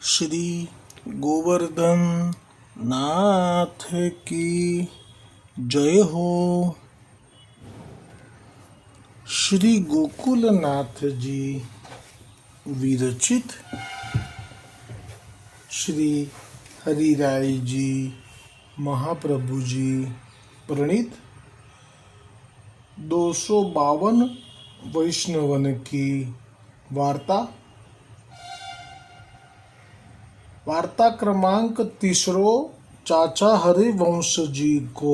શ્રી ગોવર્ધન નાથ કી જય હો શ્રી ગોકુલનાથજી વિરચિત શ્રી હરિરાયજી મહાપ્રભુજી પ્રણીત દોસો બાવન વૈષ્ણવન કી વાર્તા वार्ता वार्ता क्रमांक तीसरो ચાચા હરિવંશજી કો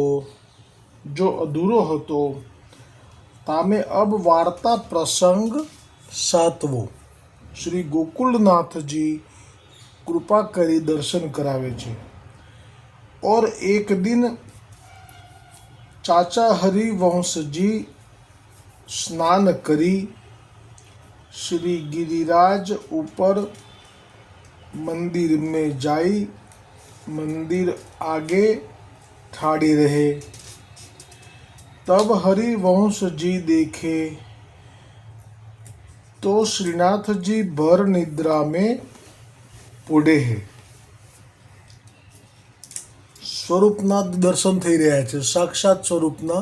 જો અધૂરો હતો તામે અબ વાર્તા પ્રસંગ સાતવો શ્રી ગોકુલનાથજી કૃપા કરી દર્શન કરાવે છે और एक दिन चाचा हरिवंश जी स्नान करी श्री गिरिराज ऊपर मंदिर में जाई मंदिर आगे ठाड़ी रहे तब हरिवंश जी देखे तो श्रीनाथ जी भर निद्रा में पुडे है સ્વરૂપના દર્શન થઈ રહ્યા છે સાક્ષાત સ્વરૂપના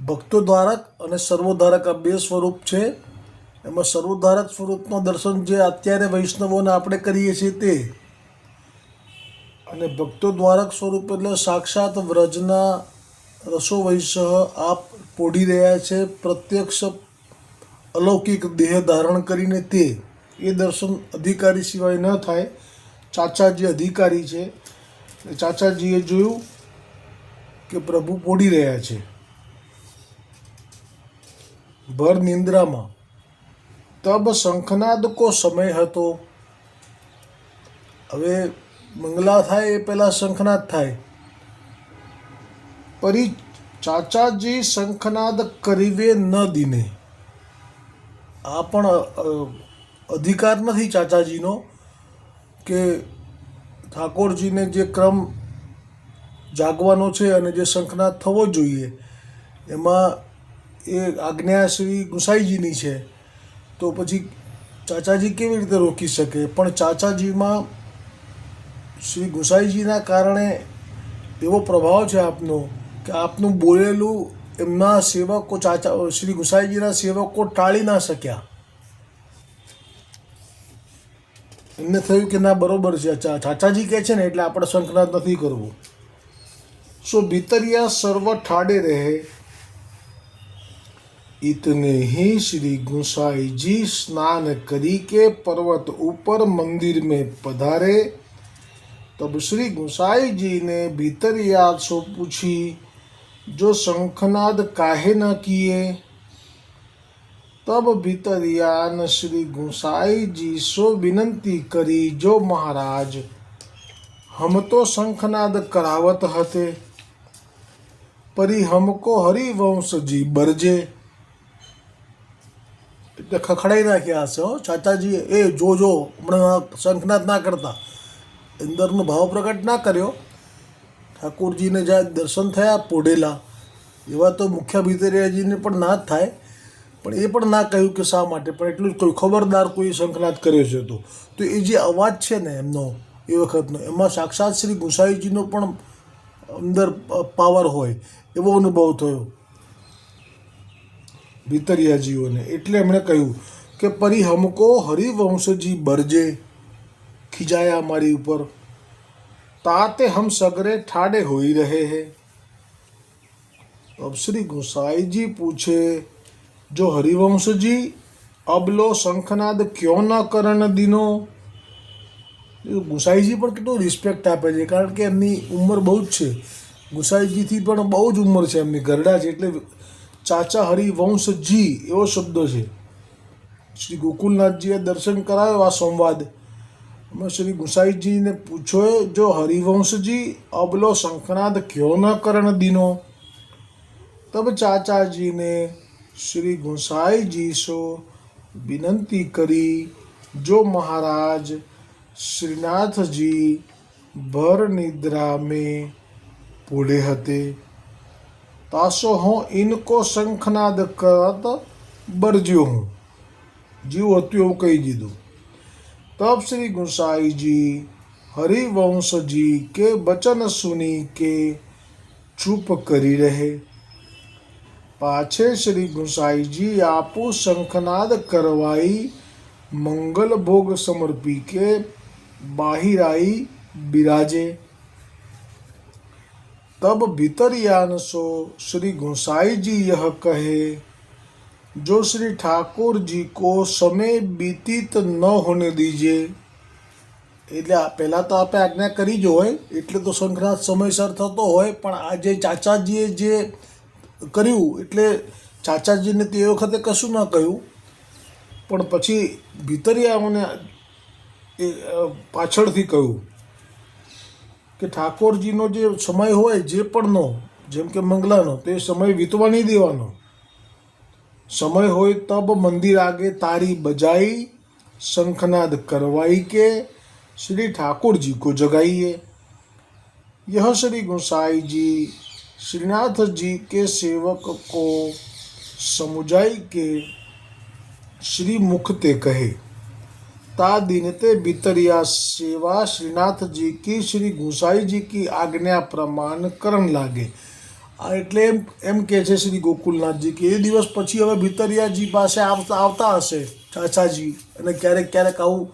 ભક્તો ધારક અને સર્વોધારક આ બે સ્વરૂપ છે એમાં સર્વોધારક સ્વરૂપનું દર્શન જે અત્યારે વૈષ્ણવોને આપણે કરીએ છીએ તે. અને ભક્તો દ્વારક સ્વરૂપ એટલે સાક્ષાત વ્રજના રસો વૈશ આપ પોઢી રહ્યા છે, પ્રત્યક્ષ અલૌકિક દેહ ધારણ કરીને તે. એ દર્શન અધિકારી સિવાય ન થાય. ચાચાજી અધિકારી છે. ચાચાજીએ જોયું કે પ્રભુ પોડી રહ્યા છે. ભર નિંદ્રામાં તબ શંખનાદ કો સમય હતો. હવે મંગલા થાય એ પહેલાં શંખનાદ થાય. પરી ચાચાજી શંખનાદ કરીવે ન દિને. આ પણ અધિકાર નથી ચાચાજીનો કે ઠાકોરજીને જે ક્રમ જાગવાનો છે અને જે શંખનાદ થવો જોઈએ, એમાં એ આજ્ઞા શ્રી ગુસાઈજીની છે. તો પછી ચાચાજી કેવી રીતે રોકી શકે? પણ ચાચાજીમાં શ્રી ગોસાઈજીના કારણે એવો પ્રભાવ છે આપનો કે આપનું બોલેલું એમના સેવકો ચાચા, શ્રી ગુસાઈજીના સેવકો ટાળી ના શક્યા. એમને થયું કે ના, બરોબર છે ચાચાજી કહે છે ને, એટલે આપણે શંખનાદ નથી કરવું. સો ભીતરિયા સર્વ ઠાડે રહે इतने ही श्री गोसाई जी स्नान करी के पर्वत ऊपर मंदिर में पधारे। तब श्री गोसाई जी ने भीतर याद सो पूछी, जो शंखनाद काहे न किए? तब भीतरयान श्री गुसाई जी सो विनती करी, जो महाराज, हम तो शंखनाद करावत हते, परी हमको हरिवंश जी बरजे। ખખડાઈ નાખ્યા હશે હો. ચાચાજીએ એ જોજો, હમણાં શંખનાદ ના કરતા. અંદરનો ભાવ પ્રગટ ના કર્યો. ઠાકોરજીને જ્યાં દર્શન થયા પોઢેલા, એવા તો મુખ્ય ભીતરિયાજીને પણ ના થાય. પણ એ પણ ના કહ્યું કે શા માટે, પણ એટલું જ કોઈ ખબરદાર કોઈ શંખનાદ કર્યો છે તો. તો એ જે અવાજ છે ને એમનો, એ વખતનો, એમાં સાક્ષાત શ્રી ગુસાઈજીનો પણ અંદર પાવર હોય, એવો અનુભવ થયો. ભીતરિયાજીઓને એટલે એમણે કહ્યું કે પરી હમકો હરિવંશજી બરજે ખીજાયા અમારી ઉપર તાતે હમ સગરે ઠાડે હોઈ રહે હે अब श्री गोसाई जी पूछे जो हरिवंश जी अब लो शंखनाद क्यों न करण दिनो ગુસાઈજી પણ કેટલું રિસ્પેક્ટ આપે છે કારણ કે એમની ઉંમર બહુ જ છે ગુસાઈજીથી પણ બહુ જ ઉંમર છે એમની ગરડા છે એટલે ચાચા હરિવંશજી એવો શબ્દ છે. શ્રી ગોકુલનાથજીએ દર્શન કરાયો આ સંવાદ. શ્રી ગુસાઈજીને પૂછ્યો, જો હરિવંશજી, અબલો શંખનાદ ક્યો ન કરણ દિનો? તબ ચાચાજીને શ્રી ગુસાઈજી સો વિનંતી કરી, જો મહારાજ શ્રીનાથજી ભર નિદ્રા મેં પોળે હતે. તાસો હું ઇનકો શંખનાદ કરત બરજ્યો હું. જીવ હતું એવું કહી દીધું. તબ શ્રી ગુસાઈજી, હરિવંશજી કે બચન સુની કે ચૂપ કરી રહે. પાછે શ્રી ગુસાઈજી આપુ શંખનાદ કરવાઈ, મંગલ ભોગ સમર્પી કે બાહિરાઈ બિરાજે. तब भीतरयान सो श्री गोसाई जी यह कहे जो श्री ठाकुर जी को समय बीतीत न होने दीजिए એટલે આ પહેલાં તો આપણે આજ્ઞા કરી જ હોય એટલે તો શંખનાથ સમયસર થતો હોય પણ આ જે ચાચાજીએ જે કર્યું એટલે ચાચાજીને તે વખતે કશું ન કહ્યું પણ પછી ભીતરિયાઓને એ અ, પાછળથી કહ્યું કે ઠાકોરજીનો જે સમય હોય જે પણનો જેમ કે મંગલાનો તે સમય વીતવા નહીં દેવાનો સમય હોય તબ મંદિર આગે તારી બજાઈ શંખનાદ करवाई के श्री ठाकुर जी को जगाइए यह श्री गोसाई जी श्रीनाथ जी के सेवक को समुझाई के श्री मुख ते कहे ता दिन ते भीतरिया सेवा श्रीनाथ जी की श्री गोसाई जी की આજ્ઞા પ્રમાણ કરણ લાગે આ એટલે એમ એમ કહે છે શ્રી ગોકુલનાથજી કે એ દિવસ પછી હવે ભીતરિયાજી પાસે આવતા આવતા હશે ચાચાજી અને ક્યારેક ક્યારેક આવું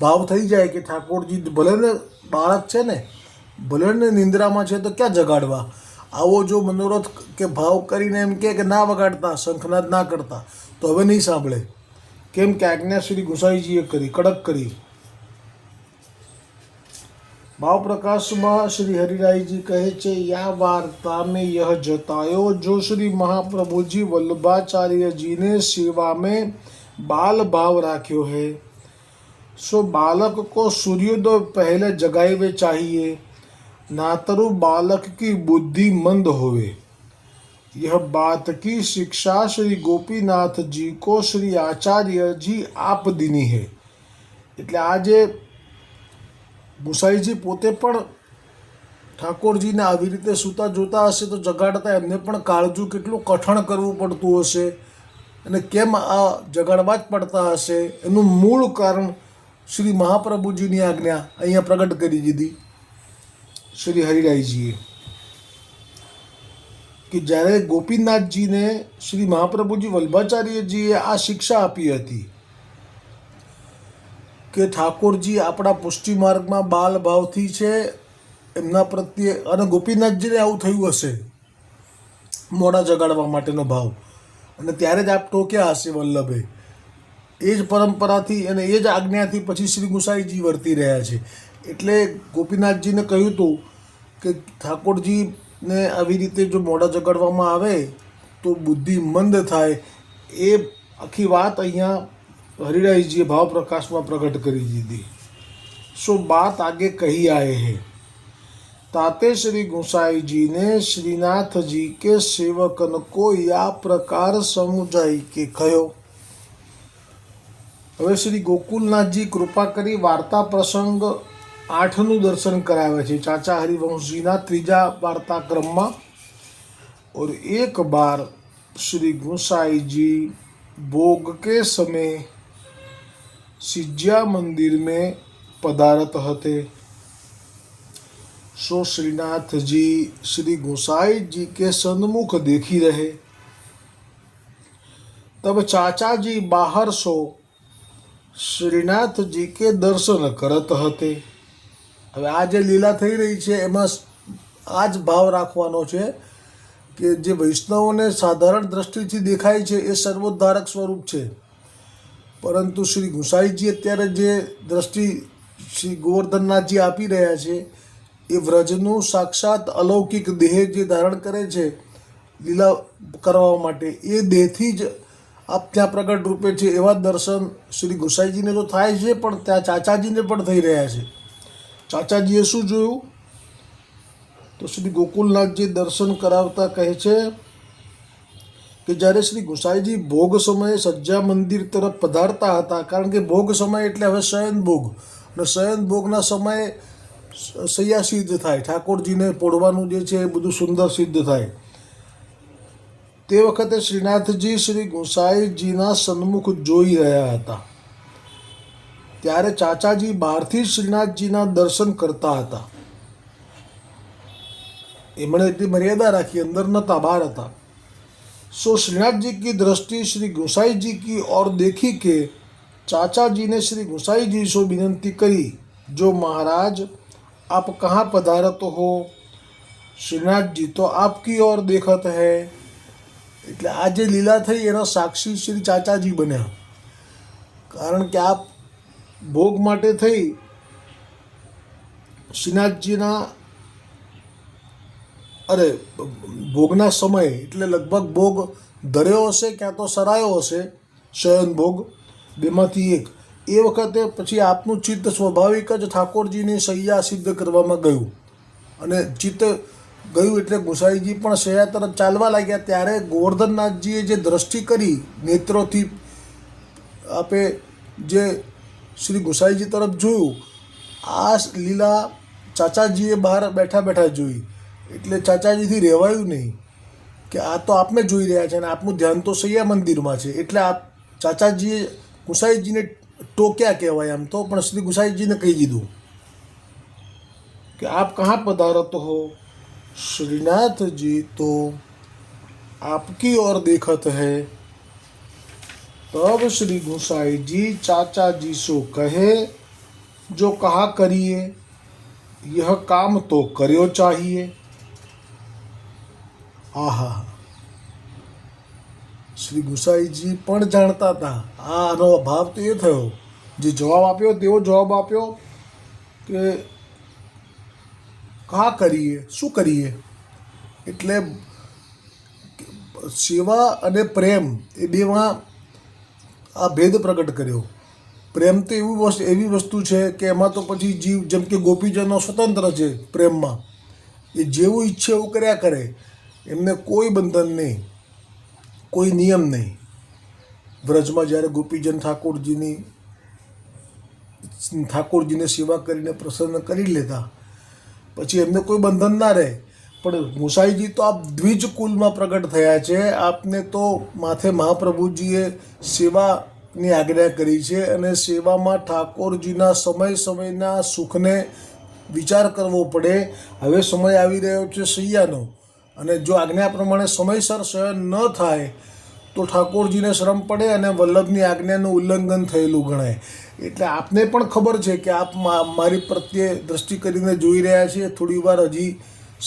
ભાવ થઈ જાય કે ઠાકોરજી ભલે ને બાળક છે ને ભલે ને નિંદ્રામાં છે તો ક્યાં જગાડવા આવો જો મનોરથ કે ભાવ કરીને એમ કહે કે ના વગાડતા શંખનાદ ના કરતા તો હવે નહીં સાંભળે કેમ કે આજ્ઞા શ્રી ગુસાઈજીએ કરી કડક કરી ભાવ પ્રકાશમાં શ્રી હરિરાયજી કહે છે યા વાર્તા में यह जतायो जो श्री महाप्रभु जी वल्लभाचार्य जी ने सेवा में बाल भाव राख्यो है सो बालक को सूर्योदय पहले जगावे चाहिए नातरु बालक की बुद्धि मंद होवे यह बात की शिक्षा श्री गोपीनाथ जी को श्री आचार्य जी आप दीनी है એટલે આજે ગુસાઈજી પોતે પણ ઠાકોરજીને આવી રીતે સૂતા જોતા હશે તો જગાડતા એમને પણ કાળજું કેટલું કઠણ કરવું પડતું હશે અને કેમ આ જગાડવા જ પડતા હશે એનું મૂળ કારણ શ્રી મહાપ્રભુજીની આજ્ઞા અહીંયા પ્રગટ કરી દીધી શ્રી હરિરાયજીએ કે જ્યારે ગોપીનાથજીને શ્રી મહાપ્રભુજી વલ્ભાચાર્યજીએ આ શિક્ષા આપી હતી કે ઠાકોરજી આપણા પુષ્ટિ માર્ગમાં બાલ ભાવથી છે, એમના પ્રત્યે અને ગોપીનાથજીને આવું થયું હશે, મોડા જગાડવા માટેનો ભાવ. અને ત્યારે જ આપ ટોક્યા હશે વલ્લભે. એ જ પરંપરાથી અને એ જ આજ્ઞાથી પછી શ્રી ગુસાઈજી વર્તી રહ્યા છે. એટલે ગોપીનાથજીને કહ્યું હતું કે ને આવી રીતે જો મોડા જગાડવામાં આવે, તો બુદ્ધિ મંદ થાય. એ આખી વાત અહીંયા હરિરાયજીએ ભાવપ્રકાશમાં પ્રગટ કરી દીધી. સો બાત આગે કહી આયે હે. તાતે શ્રી ગોસાઈજીને શ્રીનાથજી કે સેવકન કોઈ આ પ્રકાર સમજાય કે કયો? હવે શ્રી ગોકુલનાથજી કૃપા કરી વાર્તા પ્રસંગ આઠનું દર્શન કરાવે છે ચાચા હરિવંશજીના ત્રીજા વાર્તા ક્રમમાં और एक बार श्री गोसाई जी भोग के समय सिज्जा मंदिर में पधारत हते सो श्रीनाथ जी श्री गोसाई जी के सन्मुख देखी रहे तब चाचा जी बाहर सो શ્રીનાથ જી કે દર્શન કરત હતે હવે આ જે લીલા થઈ રહી છે, એમાં આ જ ભાવ રાખવાનો છે કે જે વૈષ્ણવોને સાધારણ દ્રષ્ટિથી દેખાય છે, એ સર્વોદ્ધારક સ્વરૂપ છે. પરંતુ શ્રી ગુસાઈજી અત્યારે જે દ્રષ્ટિ શ્રી ગોવર્ધનનાથજી આપી રહ્યા છે, એ વ્રજનું સાક્ષાત અલૌકિક દેહ જે ધારણ કરે છે, લીલા કરવા માટે, એ દેહથી જ આપ ત્યાં પ્રગટ રૂપે છે એવા દર્શન શ્રી ગુસાઈજીને તો થાય છે, પણ ત્યાં ચાચાજીને પણ થઈ રહ્યા છે. ચાચાજીએ શું જોયું? તો શ્રી ગોકુલનાથજી દર્શન કરાવતા કહે છે કે જ્યારે શ્રી ગુસાઈજી ભોગ સમયે સજ્જા મંદિર તરફ પધારતા હતા, કારણ કે ભોગ સમય એટલે હવે શયન ભોગ અને શયન ભોગના સમયે સૈયા સિદ્ધ થાય, ઠાકોરજીને પોડવાનું જે છે એ બધું સુંદર સિદ્ધ થાય. તે વખતે શ્રીનાથજી શ્રી ગુસાઈજીના સન્મુખ જોઈ રહ્યા હતા. ત્યારે ચાચાજી બહારથી શ્રીનાથજીના દર્શન કરતા હતા એમણે એટલી મર્યાદા રાખી અંદર નતા બહાર હતા सो श्रीनाथ जी की दृष्टि श्री गोसाई जी की ओर देखी के चाचा जी ने श्री गोसाई जी से विनंती करी जो महाराज आप कहाँ पधारत हो श्रीनाथ जी तो आपकी ओर देखत है એટલે આ જે લીલા થઈ એના સાક્ષી શ્રી ચાચાજી બન્યા કારણ કે આપ ભોગ માટે થઈ શ્રીનાથજીના અરે, ભોગના સમય, એટલે લગભગ ભોગ ધર્યો હશે, ક્યાં તો સરાયો હશે, શયન ભોગ, બેમાંથી એક. એ વખતે પછી આપનું ચિત્ત સ્વાભાવિક જ ઠાકોરજીની સૈયા સિદ્ધ કરવામાં ગયું. અને ચિત્ત ગયું એટલે ગુસાઈજી પણ સૈયા તરફ ચાલવા લાગ્યા. ત્યારે ગોવર્ધનનાથજીએ જે દ્રષ્ટિ કરી નેત્રોથી આપે જે શ્રી ગોસાઈજી તરફ જોયું આ લીલા ચાચાજીએ બહાર બેઠા બેઠા જોઈ એટલે ચાચાજીથી રહેવાયું નહીં કે આ તો આપને જોઈ રહ્યા છે અને આપનું ધ્યાન તો સૈયા મંદિરમાં છે એટલે આપ ચાચાજીએ ગુસાઈજીને ટોક્યા કહેવાય આમ તો પણ શ્રી ગુસાઈજીને કહી દીધું કે આપ કहाँ પધારત હો શ્રીનાથજી તો આપકી ઓર દેખત હૈ तब श्री गुसाई जी चाचा जी सो कहे जो कहा करिए यह काम तो કર્યો चाहिए આહા શ્રી ગુસાઈજી પણ જાણતા હતા આ આનો ભાવ તો એ થયો જે જવાબ આપ્યો તેવો જવાબ આપ્યો કે કા કરીએ શું કરીએ એટલે સેવા અને પ્રેમ એ બેમાં આ ભેદ પ્રગટ કર્યો. પ્રેમ તો એવી વસ્તુ એવી વસ્તુ છે કે એમાં તો પછી જીવ, જેમ કે ગોપીજનો સ્વતંત્ર છે પ્રેમમાં. એ જેવું ઈચ્છે એવું કર્યા કરે, એમને કોઈ બંધન નહીં, કોઈ નિયમ નહીં. વ્રજમાં જ્યારે ગોપીજન ઠાકોરજીની, ઠાકોરજીને સેવા કરીને પ્રસન્ન કરી લેતા, પછી એમને કોઈ બંધન ના રહે. પણ મુસાઈજી તો આપ દ્વિજ કુલમાં પ્રગટ થયા છે. આપને તો માથે મહાપ્રભુજીએ સેવાની આજ્ઞા કરી છે અને સેવામાં ઠાકોરજીના સમય સમયના સુખને વિચાર કરવો પડે. હવે સમય આવી રહ્યો છે સૈયાનો અને જો આજ્ઞા પ્રમાણે સમયસર શયન ન થાય તો ઠાકોરજીને શ્રમ પડે અને વલ્લભની આજ્ઞાનું ઉલ્લંઘન થયેલું ગણાય. એટલે આપને પણ ખબર છે કે આપ મારી પ્રત્યે દ્રષ્ટિ કરીને જોઈ રહ્યા છીએ. થોડી વાર હજી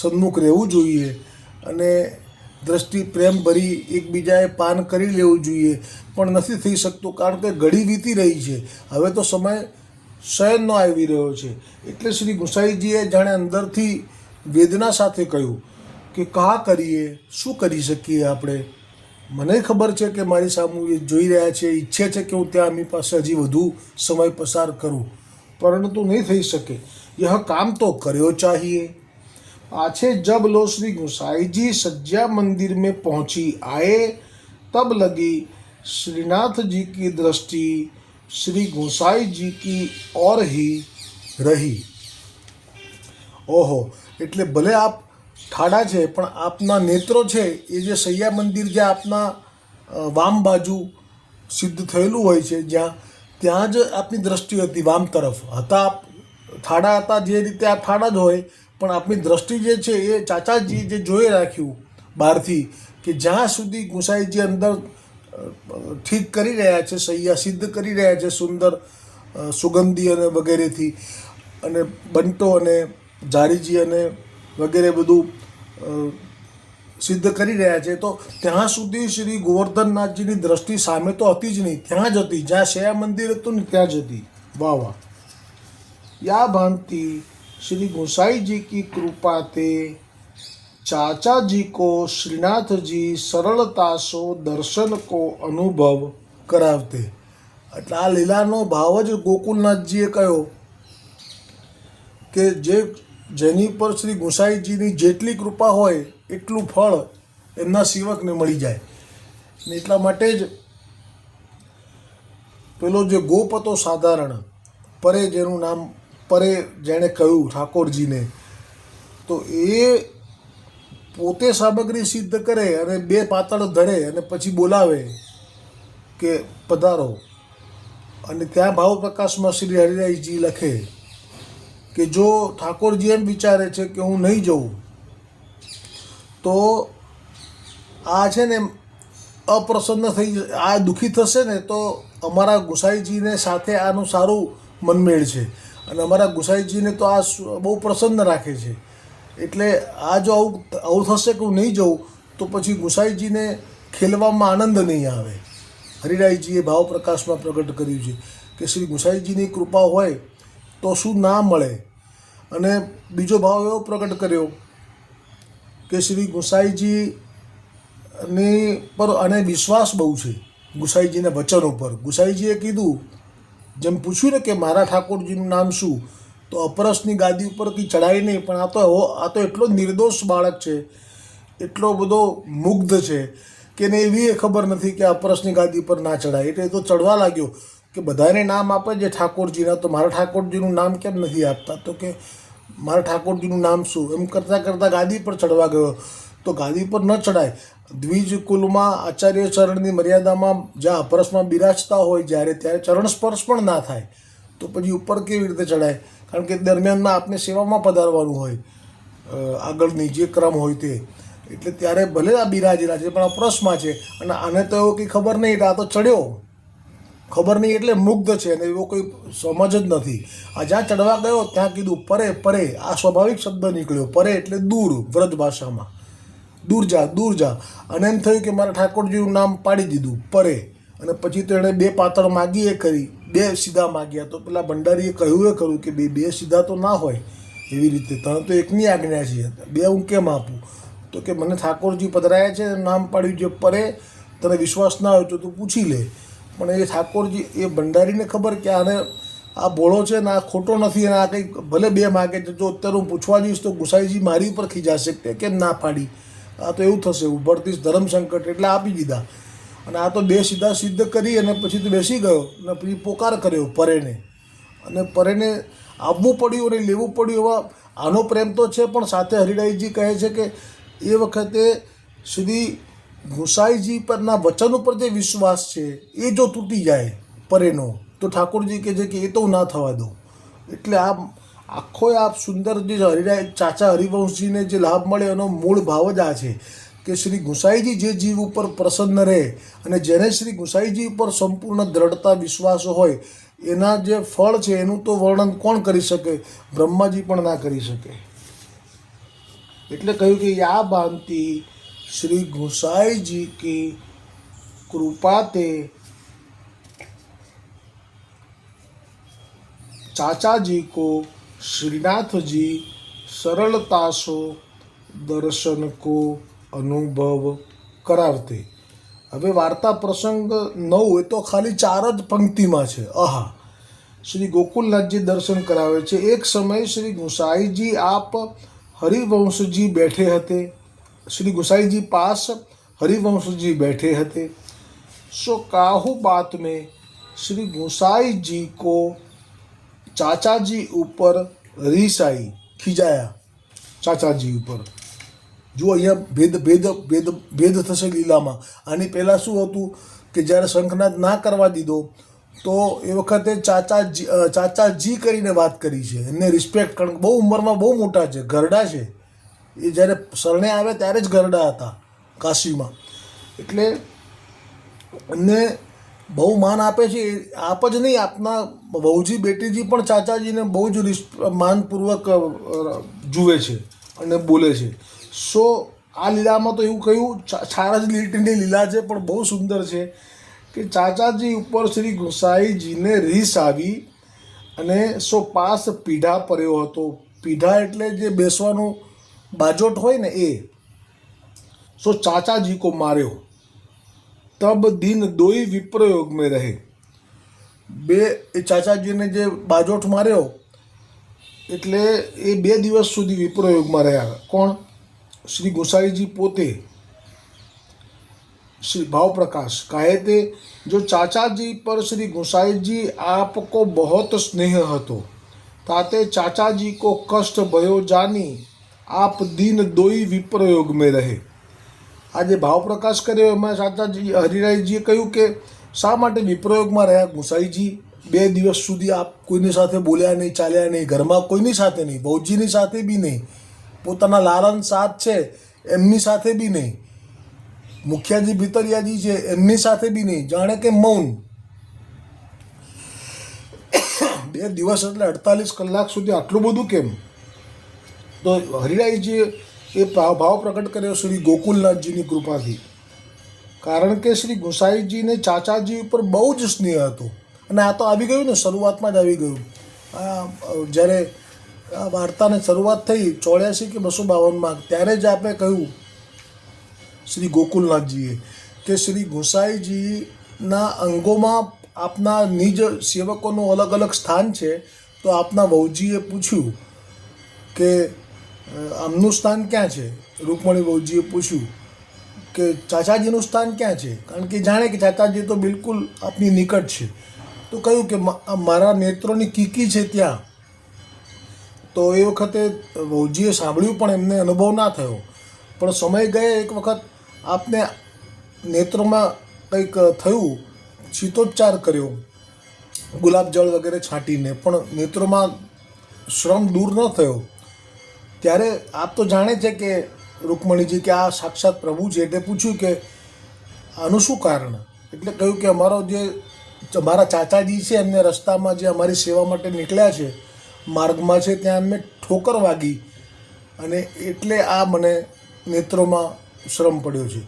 સન્મુખ રહેવું જોઈએ અને દ્રષ્ટિ પ્રેમ ભરી એકબીજાએ પાન કરી લેવું જોઈએ. પણ નથી થઈ શકતું કારણ કે ઘડી વીતી રહી છે. હવે તો સમય શયનનો આવી રહ્યો છે. એટલે શ્રી ગુસાઈજીએ જાણે અંદરથી વેદના સાથે કહ્યું કે કા કરીએ? શું કરી શકીએ આપણે? મને ખબર છે કે મારી સામું એ જોઈ રહ્યા છે, ઈચ્છે છે કે હું ત્યાં અમી પાસે હજી વધુ સમય પસાર કરું. પરંતુ નહીં થઈ શકે. યહ કામ તો કર્યો ચાહીએ. पाछे जब लो श्री गुसाई जी सज्जा मंदिर में पहुंची आए तब लगी श्रीनाथ जी की दृष्टि श्री गोसाई जी की ओर ही રહી ઓહો એટલે ભલે આપ ઠાડા છે પણ આપના નેત્રો છે એ જે સૈયા મંદિર જે આપના અ, વામ બાજુ સિદ્ધ થયેલું હોય છે જ્યાં ત્યાં જ આપની દ્રષ્ટિ હતી વામ તરફ હતા આપ ઠાડા હતા જે રીતે આપ ઠાડા જ હોય પણ આપણી દ્રષ્ટિ જે છે એ ચાચાજીએ જે જોઈ રાખ્યું બહારથી કે જ્યાં સુધી ગુસાઈજી અંદર ઠીક કરી રહ્યા છે, સૈયા સિદ્ધ કરી રહ્યા છે સુંદર સુગંધી અને વગેરેથી અને બંટો અને જારીજી અને વગેરે બધું સિદ્ધ કરી રહ્યા છે, તો ત્યાં સુધી શ્રી ગોવર્ધનનાથજીની દ્રષ્ટિ સામે તો હતી જ નહીં, ત્યાં જ હતી. જ્યાં શયા મંદિર હતું ને ત્યાં જ હતી. વાહ વાહ. યા ભાંતિ श्री गोसाई जी की कृपा ते चाचा जी को श्रीनाथ जी सरलता સો દર્શન કો અનુભવ કરાવતે એટલે આ લીલાનો ભાવ જ ગોકુલનાથજીએ કહ્યો કે જે જેની પર શ્રી ગુસાઈજીની જેટલી કૃપા હોય એટલું ફળ એમના સેવકને મળી જાય ને એટલા માટે જ પેલો જે ગોપ હતો સાધારણ પરે જેનું નામ પરે જેણે કહ્યું ઠાકોરજીને, તો એ પોતે સામગ્રી સિદ્ધ કરે અને બે પાતળ ધરે અને પછી બોલાવે કે, પધારો. અને ત્યાં ભાવ પ્રકાશમાં શ્રી હરિરાયજી લખે કે, જો ઠાકોરજી એમ વિચારે છે કે હું નહીં જઉં, તો આ છે ને અપ્રસન્ન થઈ આ દુઃખી થશે ને તો અમારા ગુસાઈજીને સાથે આનું સારું મનમેળ છે. અને અમારા ગુસાઈજીને તો આ બહુ પ્રસન્ન રાખે છે. એટલે આ જો આવું આવું થશે કે હું નહીં જઉં, તો પછી ગુસાઈજીને ખેલવામાં આનંદ નહીં આવે. હરિરાયજીએ ભાવ પ્રકાશમાં પ્રગટ કર્યું છે કે શ્રી ગુસાઈજીની કૃપા હોય તો શું ના મળે. અને બીજો ભાવ એવો પ્રગટ કર્યો કે શ્રી ગુસાઈજીની પર અને વિશ્વાસ બહુ છે ગુસાઈજીના વચન ઉપર ગુસાઈજીએ કીધું જેમ પૂછ્યું ને કે મારા ઠાકોરજીનું નામ શું, તો અપરસની ગાદી ઉપરથી ચડાય નહીં, પણ આ તો આ તો એટલો નિર્દોષ બાળક છે, એટલો બધો મુગ્ધ છે, કે ને એવી એ ખબર નથી કે અપરસની ગાદી પર ના ચડાય એટલે એ તો ચડવા લાગ્યો કે બધાને નામ આપે છે ઠાકોરજીના, તો મારા ઠાકોરજીનું નામ કેમ નથી આપતા? તો કે મારા ઠાકોરજીનું નામ શું? એમ કરતાં કરતાં ગાદી પર ચડવા ગયો. તો ગાદી પર ન ચડાય દ્વિજ કુલમાં આચાર્ય ચરણની મર્યાદામાં જ્યાં અપરસમાં બિરાજતા હોય જ્યારે ત્યારે ચરણ સ્પર્શ પણ ના થાય, તો પછી ઉપર કેવી રીતે ચડાય કારણ કે દરમિયાનમાં આપને સેવામાં પધારવાનું હોય આગળની જે ક્રમ હોય તે. એટલે ત્યારે ભલે આ બિરાજેલા છે, પણ અપરસમાં છે. અને આને તો એવો કંઈ ખબર નહીં આ તો ચડ્યો. ખબર નહીં એટલે મુગ્ધ છે અને એવો કોઈ સમજ જ નથી. આ જ્યાં ચડવા ગયો, ત્યાં કીધું, પરે પરે. આ સ્વાભાવિક શબ્દ નીકળ્યો, પરે એટલે દૂર, વ્રજ ભાષામાં. દૂર જા દૂર જા. અને એમ થયું કે મારા ઠાકોરજીનું નામ પાડી દીધું, પરે. અને પછી તો એણે બે પાતળ માગી એ કરી, બે સીધા માગ્યા. તો પેલા ભંડારીએ કહ્યું એ ખરું કે બે બે સીધા તો ના હોય એવી રીતે. તને તો એકની આજ્ઞા છે. બે હું કેમ આપું? તો કે મને ઠાકોરજી પધરાયા છે, નામ પાડ્યું જે પરે. તને વિશ્વાસ ના હોય તો તું પૂછી લે. પણ એ ઠાકોરજી, એ ભંડારીને ખબર કે આને આ ભોળો છે ને આ ખોટો નથી, અને આ કંઈક ભલે બે માગે છે. જો અત્યારે હું પૂછવા જઈશ તો ગુસાઈજી મારી ઉપર ખીજાશે કે કેમ ના પાડી? આ તો એવું થશે, ઉભરતી ધર્મ સંકટ એટલે આપી દીધા. અને આ તો બે સીધા સિદ્ધ કરી અને પછી તો બેસી ગયો અને પછી પોકાર કર્યો પરેને. અને પરેને આવવું પડ્યું અને લેવું પડ્યું એવા આનો પ્રેમ તો છે, પણ સાથે હરિરાયજી કહે છે કે એ વખતે શ્રી ગુસાઈજી પરના વચન ઉપર જે વિશ્વાસ છે, એ જો તૂટી જાય પરેનો, તો ઠાકોરજી કહે છે કે એ તો ના થવા દઉં એટલે આ આખો આ સુંદર જે હરિરાય ચાચા હરિવંશજીને જે લાભ મળે એનો મૂળ ભાવ જ આ છે કે શ્રી ગુસાઈજી જે જીવ ઉપર પ્રસન્ન રહે અને જેને શ્રી ગુસાઈજી ઉપર સંપૂર્ણ દ્રઢતા વિશ્વાસ હોય એના જે ફળ છે એનું તો વર્ણન કોણ કરી શકે બ્રહ્માજી પણ ના કરી શકે એટલે કહ્યું કે યા બાંતિ શ્રી ગુસાઈજી કી કૃપા તે चाचा जी को શ્રીનાથજી સરળતાશો દર્શન કો અનુભવ કરાવતી. હવે વાર્તા પ્રસંગ નવ એ તો ખાલી ચાર જ પંક્તિમાં છે. આહા. શ્રી ગોકુલનાથજી દર્શન કરાવે છે. એક સમયે શ્રી ગુસાઈજી આપ હરિવંશજી બેઠે હતે. શ્રી ગુસાઈજી પાસ હરિવંશજી બેઠે હતે. સો કાહુ બાત મેં શ્રી ગુસાઈજી કો ચાચાજી ઉપર રીસાઈ ખીજાયા. ચાચાજી ઉપર. જુઓ અહીંયા ભેદ ભેદ ભેદ ભેદ થશે લીલામાં. આની પહેલાં શું હતું કે જ્યારે શંખનાદ ના કરવા દીધો, તો એ વખતે ચાચાજી ચાચાજી કરીને વાત કરી છે. એમને રિસ્પેક્ટ કારણ બહુ ઉંમરમાં બહુ મોટા છે, ઘરડા છે. એ જ્યારે શરણે આવે ત્યારે જ ઘરડા હતા કાશીમાં. એટલે એમને બહુ માન આપે છે આપ જ નહીં, આપના બહુજી બેટીજી પણ ચાચાજીને બહુ જ માનપૂર્વક જુએ છે અને બોલે છે. સો, આ લીલામાં તો એવું કહ્યું છા- છાર જ લીટીની લીલા છે, પણ બહુ સુંદર છે કે ચાચાજી ઉપર શ્રી ગોસાઈજીને રીસ આવી અને સો પાસ પીઢા પર્યો હતો. પીઢા એટલે જે બેસવાનું બાજોટ હોય ને એ. સો ચાચાજી કો માર્યો. તબ દિન દોઈ વિપ્રયોગ મેં રહે. બે, એ ચાચાજીને જે બાજોઠ માર્યો, એટલે એ બે દિવસ સુધી વિપ્રયોગમાં રહ્યા. કોણ? શ્રી ગોસાઈજી પોતે. શ્રી ભાવપ્રકાશ. કહે તે, જો ચાચાજી પર શ્રી ગોસાઈજી આપકો બહોત સ્નેહ હતો, તાતે ચાચાજી કો કષ્ટ ભયો જાની, આપ દિન દોઈ વિપ્રયોગ મેં રહે. રહે આજે ભાવ પ્રકાશ કર્યો એમાં સાચાજી હરિરાયજીએ કહ્યું કે શા માટે વિપ્રયોગમાં રહ્યા ગુસાઈજી? બે દિવસ સુધી આપ કોઈની સાથે બોલ્યા નહીં, ચાલ્યા નહીં, ઘરમાં કોઈની સાથે નહીં ભૌજીની સાથે બી નહીં, પોતાના લાલન સાથ છે એમની સાથે બી નહીં, મુખિયાજી ભીતરિયાજી છે એમની સાથે બી નહીં, જાણે કે મૌન. બે દિવસ એટલે અડતાલીસ કલાક સુધી આટલું બધું કેમ? તો હરિરાયજીએ એ ભાવ પ્રગટ કર્યો શ્રી ગોકુલનાથજીની કૃપાથી. કારણ કે શ્રી ગોસાઈજીને ચાચાજી ઉપર બહુ જ સ્નેહ હતો. અને આ તો આવી ગયું ને, શરૂઆતમાં જ આવી ગયું. જ્યારે આ વાર્તાને શરૂઆત થઈ ચોર્યાસી કે બસો બાવનમાં, ત્યારે જ આપણે કહ્યું શ્રી ગોકુલનાથજીએ કે શ્રી ગોસાઈજીના અંગોમાં આપના નિજ સેવકોનું અલગ અલગ સ્થાન છે. તો આપના વહુજીએ પૂછ્યું કે આમનું સ્થાન ક્યાં છે? રૂકમણી બહુજીએ પૂછ્યું કે ચાચાજીનું સ્થાન ક્યાં છે? કારણ કે જાણે કે ચાચાજી તો બિલકુલ આપની નિકટ છે. તો કહ્યું કે મારા નેત્રોની કીકી છે ત્યાં. તો એ વખતે બહુજીએ સાંભળ્યું પણ એમને અનુભવ ના થયો. પણ સમય ગયે એક વખત આપને નેત્રોમાં કંઈક થયું શીતોચ્ચાર કર્યો. ગુલાબજળ વગેરે છાંટીને. પણ નેત્રોમાં શ્રમ દૂર ન થયો. ત્યારે આપ તો જાણે છે કે રૂકમણીજી કે આ સાક્ષાત પ્રભુ છે એટલે પૂછ્યું કે આનું શું કારણ? એટલે કહ્યું કે અમારો જે અમારા ચાચાજી છે, એમને રસ્તામાં જે અમારી સેવા માટે નીકળ્યા છે, માર્ગમાં છે, ત્યાં એમને ઠોકર વાગી અને એટલે આ મને નેત્રોમાં શ્રમ પડ્યો છે.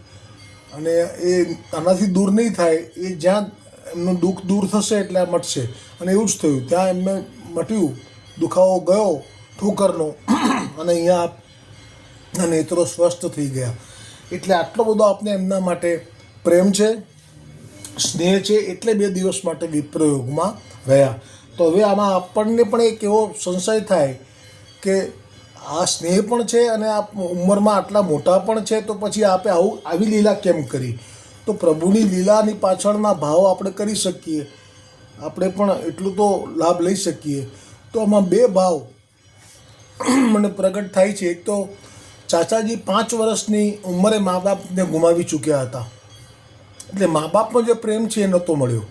અને એ આનાથી દૂર નહીં થાય, એ જ્યાં એમનું દુઃખ દૂર થશે એટલે આ મટશે. અને એવું જ થયું. ત્યાં એમને મટ્યું, દુખાવો ગયો, ઠોકરનો. અને અહીંયા નેત્રો સ્વસ્થ થઈ ગયા. એટલે આટલો બધો આપને એમના માટે પ્રેમ છે, સ્નેહ છે, એટલે બે દિવસ માટે વિપ્રયોગમાં રહ્યા. તો હવે આમાં આપણને પણ એક એવો સંશય થાય કે આ સ્નેહ પણ છે અને આ ઉંમરમાં આટલા મોટા પણ છે, તો પછી આપે આવું આવી લીલા કેમ કરી? તો પ્રભુની લીલાની પાછળના ભાવ આપણે કરી શકીએ. આપણે પણ એટલું તો લાભ લઈ શકીએ. તો આમાં બે ભાવ મને પ્રગટ થાય છે, એક તો ચાચાજી પાંચ વર્ષની ઉંમરે મા બાપને ગુમાવી ચૂક્યા હતા. એટલે મા બાપનો જે પ્રેમ છે એ નહોતો મળ્યો.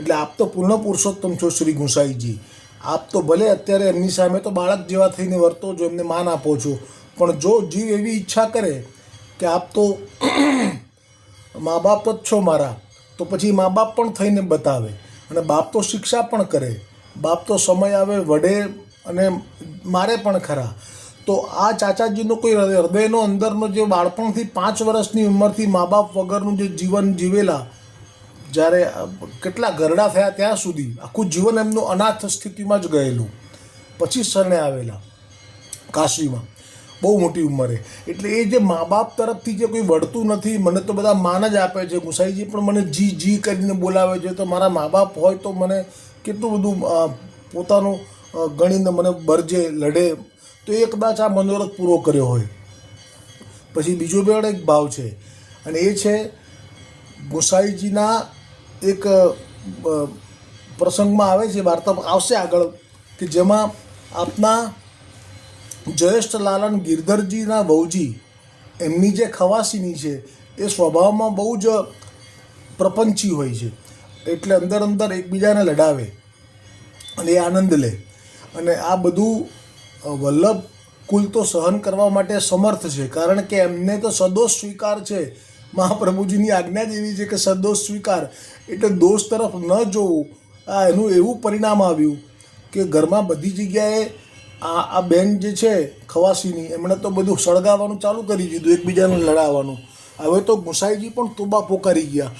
એટલે આપ તો પૂર્ણ પુરુષોત્તમ છો, શ્રી ગુંસાઈજી. આપ તો ભલે અત્યારે એમની સામે તો બાળક જેવા થઈને વર્તો છો, એમને માન આપો છો. પણ જો જીવ એવી ઈચ્છા કરે કે આપ તો મા બાપ જ છો મારા, તો પછી મા બાપ પણ થઈને બતાવે. અને બાપ તો શિક્ષા પણ કરે. બાપ તો સમય આવે, વડે અને મારે પણ ખરા. તો આ ચાચાજીનો કોઈ હૃદય- હૃદયનો અંદરનો જે બાળપણથી પાંચ વર્ષની ઉંમરથી મા બાપ વગરનું જે જીવન જીવેલા, જ્યારે કેટલા ગરડા થયા ત્યાં સુધી આખું જીવન એમનું અનાથ સ્થિતિમાં જ ગયેલું. પછી શરણે આવેલા, કાશીમાં. બહુ મોટી ઉંમરે. એટલે એ જે મા બાપ તરફથી જે કોઈ વળતું નથી, મને તો બધા માન જ આપે છે. ગુસાઈજી પણ મને જી જી કરીને બોલાવે છે. તો મારા મા બાપ હોય તો મને કેટલું બધું પોતાનું ગણીને મને બરજે લડે, તો એ કદાચ આ મનોરથ પૂરો કર્યો હોય. પછી બીજો પણ એક ભાવ છે, અને એ છે ગોસાઈજીના એક પ્રસંગમાં આવે છે, વાર્તા આવશે આગળ, કે જેમાં આપના જયેષ્ઠ લાલન ગિરધરજીના વહુજી, એમની જે ખવાસીની છે, એ સ્વભાવમાં બહુ જ પ્રપંચી હોય છે. એટલે અંદર અંદર એકબીજાને લડાવે અને એ આનંદ લે. અને આ બધું વલ્લભ કુલ તો સહન કરવા માટે સમર્થ છે. કારણ કે એમને તો સદોષ સ્વીકાર છે. મહાપ્રભુજીની આજ્ઞા જ એવી છે કે સદોષ સ્વીકાર. એટલે દોષ તરફ ન જોવું. આ એનું એવું પરિણામ આવ્યું કે ઘરમાં બધી જગ્યાએ આ આ બેન જે છે ખવાસીની, એમણે તો બધું સળગાવવાનું ચાલુ કરી દીધું એકબીજાને લડાવવાનું. હવે તો ગુસાઈજી પણ તોબા પોકારી ગયા.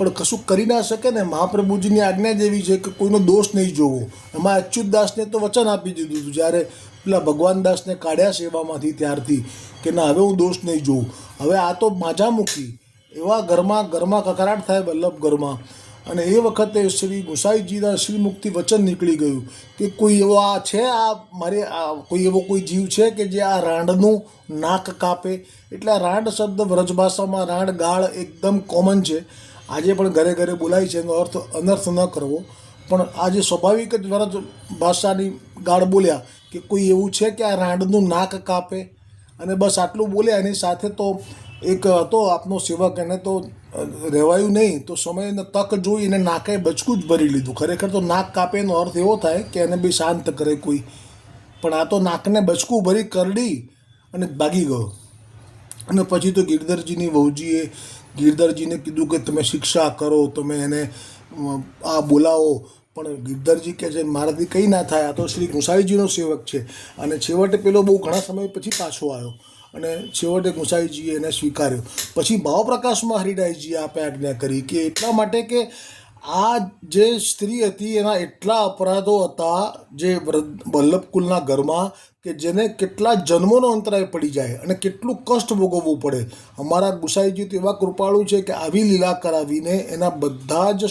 પણ કશું કરી ના શકે ને. મહાપ્રભુજીની આજ્ઞા જ છે કે કોઈનો દોષ નહીં જોવો. એમાં અચ્યુતદાસને તો વચન આપી દીધું હતું. જ્યારે પેલા ભગવાનદાસને કાઢ્યા સેવામાંથી ત્યારથી કે ના, હવે હું દોષ નહીં જોઉં. હવે આ તો માજામુખી. એવા ઘરમાં ઘરમાં કકરાટ થાય વલ્લભ ઘરમાં. અને એ વખતે શ્રી ગોસાઈજીના શ્રી મુક્તિ વચન નીકળી ગયું કે કોઈ એવો આ છે, આ મારે, આ કોઈ એવો કોઈ જીવ છે કે જે આ રાંડનું નાક કાપે? એટલે રાંડ શબ્દ વ્રજભાષામાં રાંડ ગાળ એકદમ કોમન છે. આજે પણ ઘરે ઘરે બોલાય છે, એનો અર્થ અનર્થ ન કરવો. પણ આજે સ્વાભાવિક જ વ્રજ ભાષાની ગાળ બોલ્યા કે કોઈ એવું છે કે આ રાંડનું નાક કાપે? અને બસ આટલું બોલ્યા, એની સાથે તો એક હતો આપનો સેવક, એને તો રહેવાયું નહીં. તો સમયને તક જોઈ એને નાકે બચકું જ ભરી લીધું. ખરેખર તો નાક કાપે એનો અર્થ એવો થાય કે એને બી શાંત કરે કોઈ. પણ આ તો નાકને બચકું ભરી કરડી અને ભાગી ગયો. અને પછી તો ગિરધરજીની વહુજીએ ગિરધરજીને કીધું કે તમે શિક્ષા કરો, તમે એને આ બોલાવો. પણ ગિરધરજી કહે છે મારાથી કંઈ ના થાય. આ તો શ્રી ગુસાઈજીનો સેવક છે. અને છેવટે પેલો બહુ ઘણા સમય પછી પાછો આવ્યો. અને છેવટે ગુસાઈજીએ એને સ્વીકાર્યો. પછી ભાવપ્રકાશમાં હરિરાયજીએ આપે આજ્ઞા કરી કે એટલા માટે કે આ જે સ્ત્રી હતી, એના એટલા અપરાધો હતા જે વલ્લભકુલના વલ્લભ કુલના ઘરમાં કે જેને કેટલા જન્મોનો અંતરાય પડી જાય અને કેટલું કષ્ટ ભોગવવું પડે. અમારા ગુસાઈજી તો એવા કૃપાળુ છે કે આવી લીલા કરાવીને એના બધા જ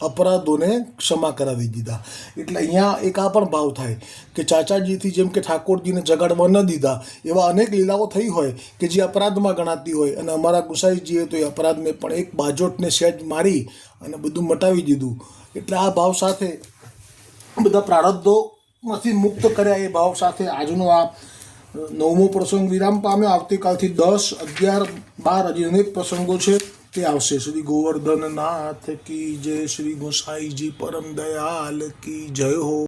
અપરાધોને ક્ષમા કરાવી દીધા. એટલે અહીંયા એક આ પણ ભાવ થાય કે ચાચાજીથી જેમ કે ઠાકોરજીને જગાડવા ન દીધા, એવા અનેક લીલાઓ થઈ હોય કે જે અપરાધમાં ગણાતી હોય. અને અમારા ગુસાઈજીએ તો એ અપરાધને પણ એક બાજોટને સેજ મારી અને બધું મટાવી દીધું. એટલે આ ભાવ સાથે બધા પ્રારબ્ધોમાંથી મુક્ત કર્યા. એ ભાવ સાથે આજનો આ નવમો પ્રસંગ વિરામ પામ્યો. આવતીકાલથી દસ, અગિયાર, બાર, હજી અનેક પ્રસંગો છે. તે આવશે શ્રી ગોવર્ધન નાથ કી જય શ્રી ગોસાઈજી પરમ દયાલ કી જય હો